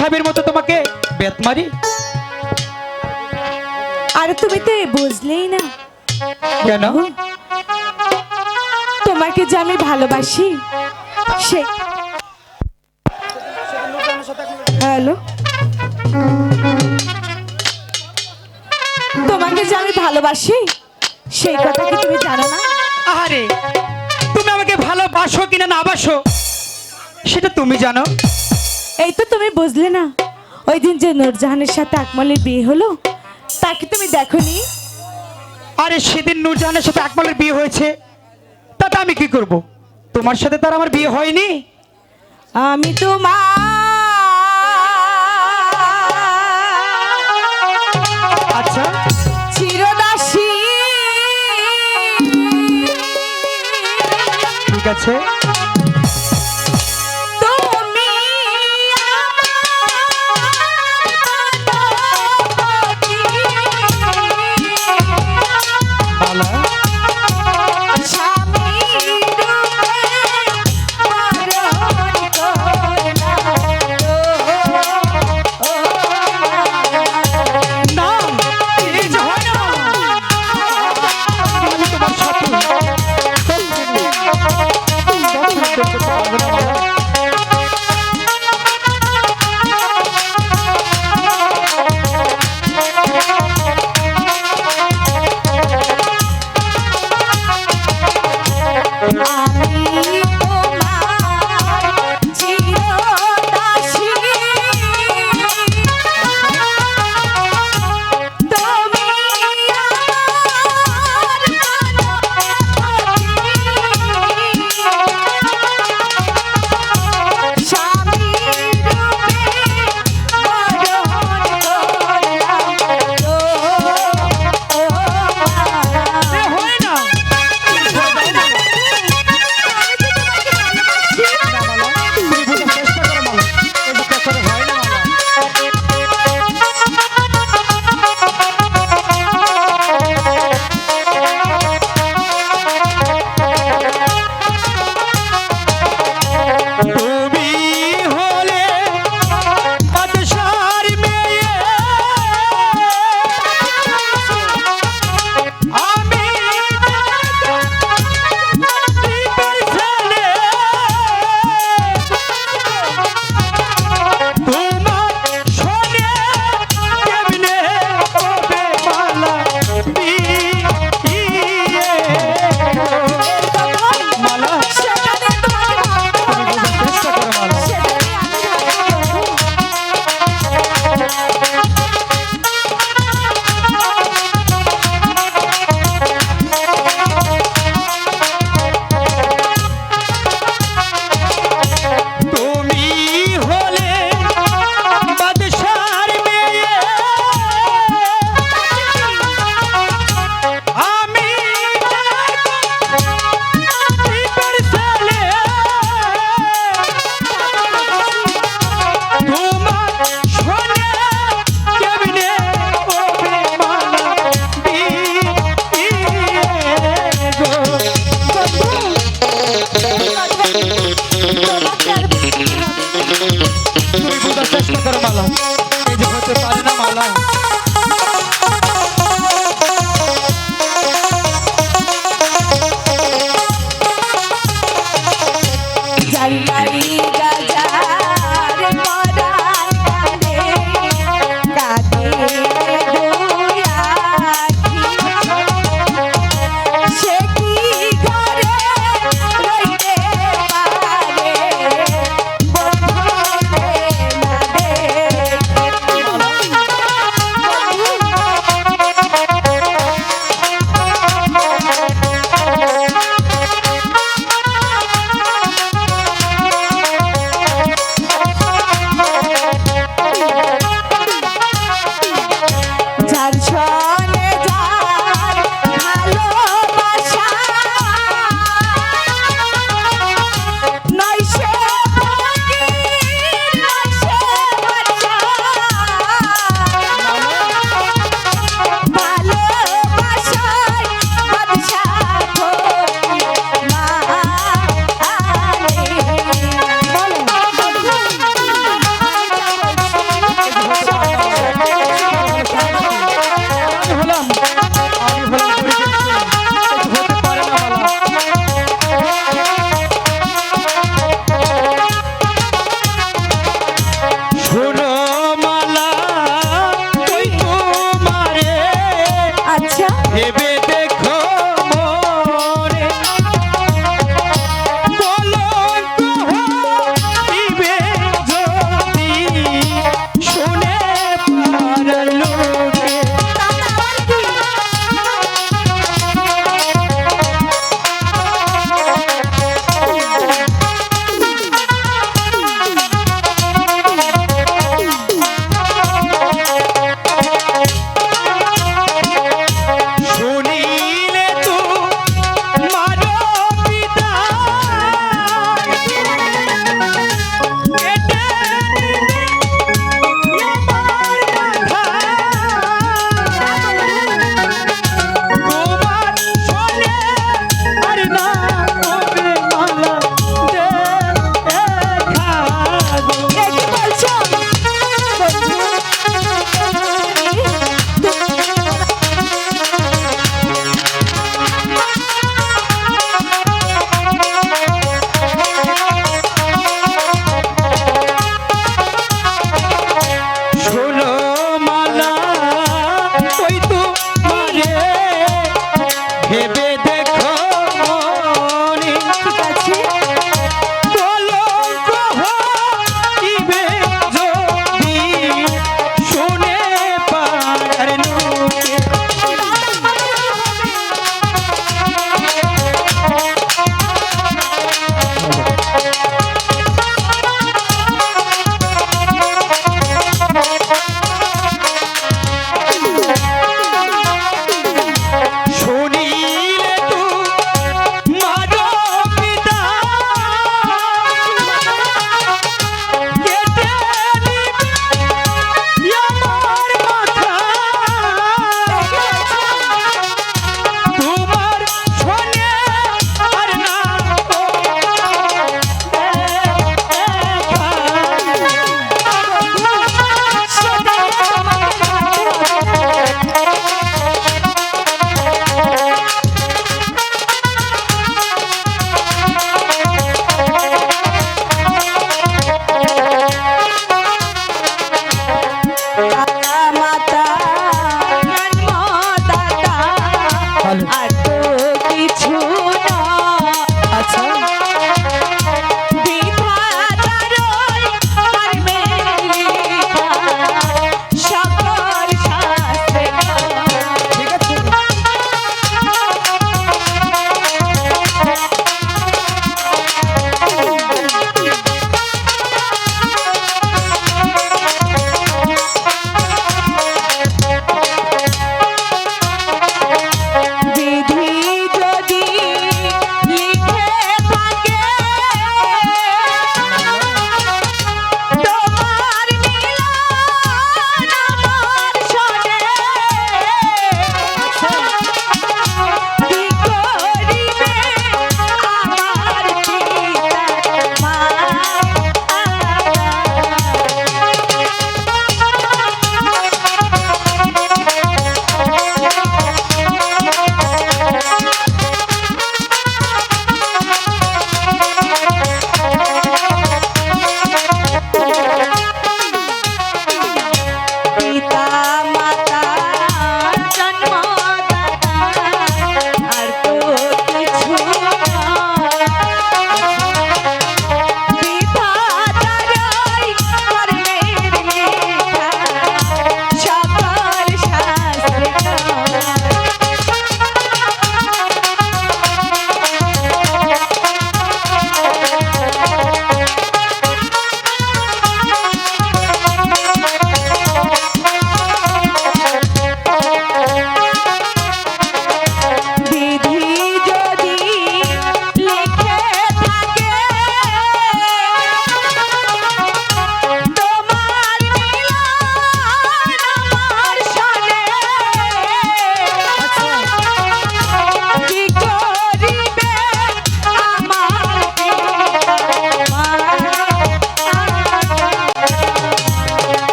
সাহেবের মতো তোমাকে বেত মারি? আর তুমি তো বুঝলেই না। কেন? তোমাকে যে আমি ভালোবাসি সে হ্যালো? তোমাকে যে আমি ভালোবাসি সেই কথা কি তুমি জানো না? আরে তুমি আমাকে ভালোবাসো কিনা না বাসো সেটা তুমি জানো। এই তো তুমি বুঝলে না। ওই দিন যে নূরজাহানের সাথে আকমলের বিয়ে হলো তাকে তুমি দেখোনি? আরে সেদিন নূরজাহানের সাথে আকমলের বিয়ে হয়েছে তাতে আমি কি করব? তোমার সাথে তার আমার বিয়ে হয়নি। আমি তোমার আচ্ছা। চিরদাসী। ঠিক আছে।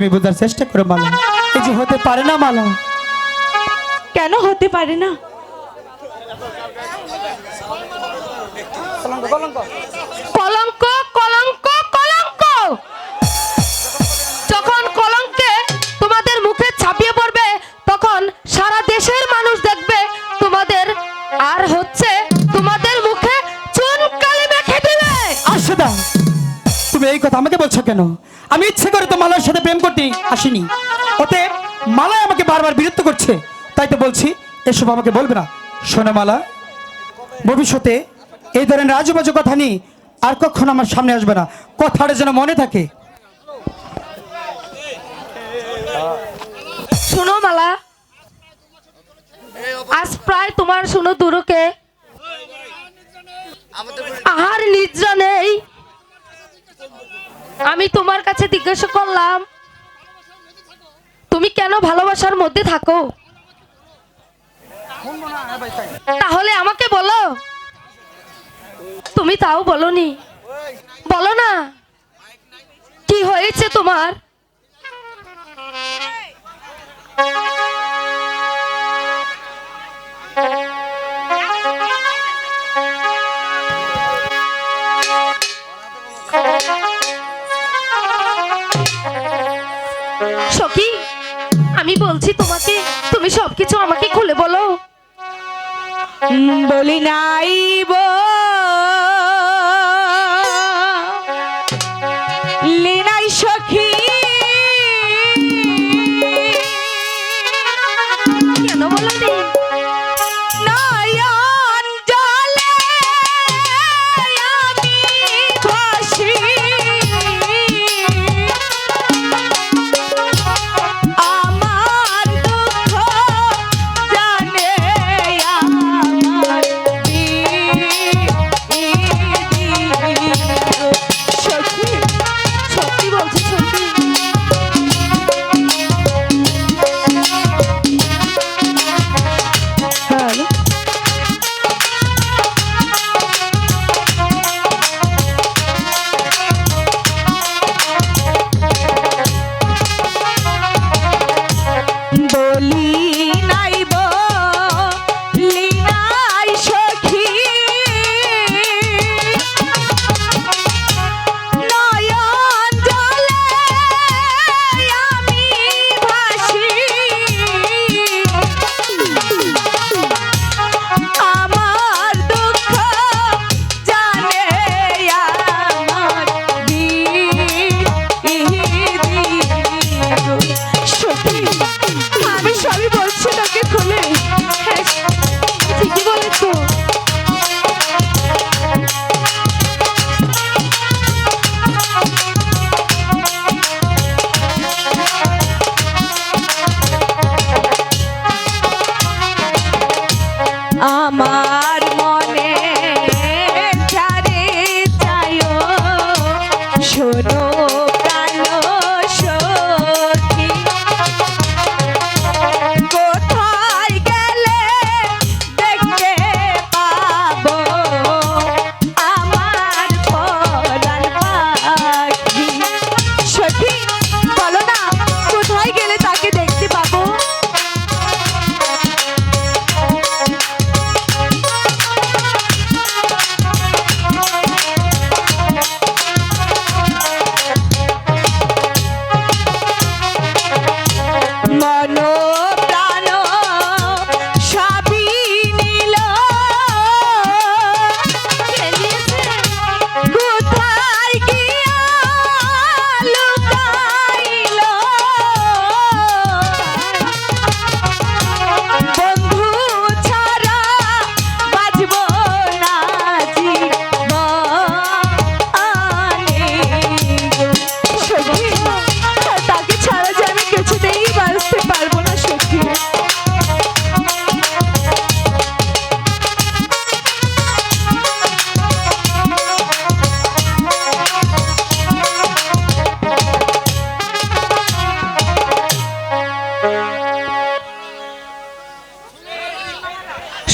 তুমি বোঝার চেষ্টা করো মালা। এই যে হতে পারে না মালা। কেন হতে পারে না? কলঙ্ক কলঙ্ক কলঙ্ক। যখন কলঙ্কে তোমাদের মুখে ছাপিয়ে পড়বে তখন সারা দেশের মানুষ দেখবে তোমাদের আর হচ্ছে তোমাদের মুখে চুনকালি মেখে দিবে। আসুদা তুমি এই কথা আমাকে বলছো কেন? আমি ইচ্ছে করে তোমার করতে আসিনি। ওতে মালায় আমাকে বারবার বিরক্ত করছে। তাই তো বলছি, এসব আমাকে বলবে না। শোনো মালা, ভবিষ্যতে এই ধরনের আজুবাজু কথা নিয়ে আর কখনো আমার সামনে আসবে না? কথাটা যেন মনে থাকে। শুনো মালা, আজ প্রায় তোমার শুনো দুরুকে। আহার নিদ্রা নেই। আমি তোমার কাছে জিজ্ঞাসা করলাম তুমি কেন ভালোবাসার মধ্যে থাকো? তাহলে আমাকে বলো। তুমি তাও বলনি। বলো না। কি হয়েছে তোমার? আমি বলছি তোমাকে তুমি সবকিছু আমাকে খুলে বলো। বলি নাই বো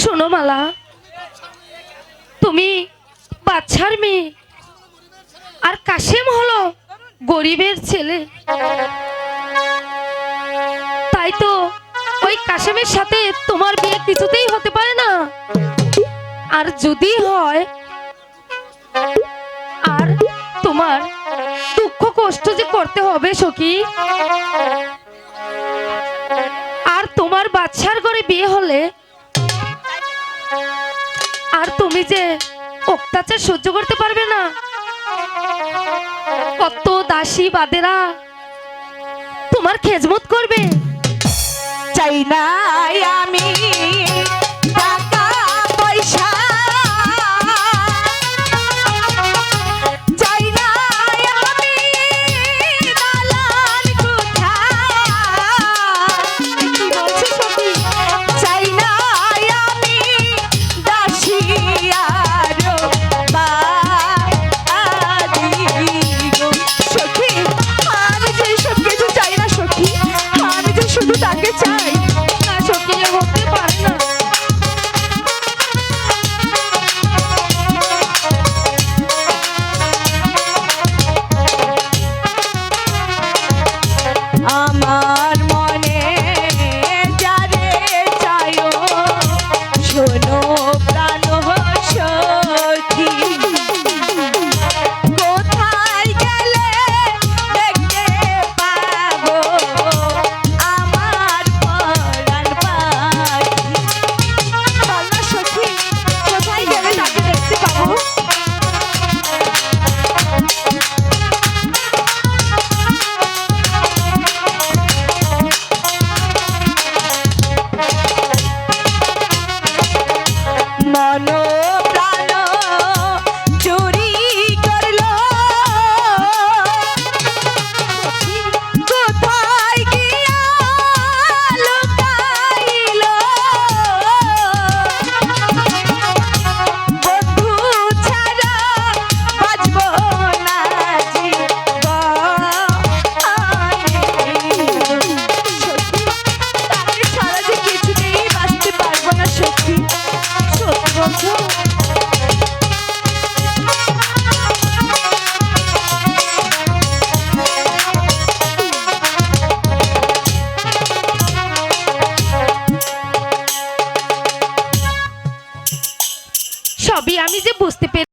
শোনো মালা, তুমি বাচ্চার মেয়ে আর কাশেম হলো গরিবের ছেলে। তাই তো ওই কাশেমের সাথে তোমার বিয়ে কিছুতেই হতে পারে না। আর যদি হয়, আর তোমার দুঃখ কষ্ট যে করতে হবে সখী, আর তোমার বাচ্চার ঘরে বিয়ে হলে আর তুমি যে অত্যাচার সহ্য করতে পারবে না। কত দাসী বাদেরা তোমার খেজমত করবে। চাই না আমি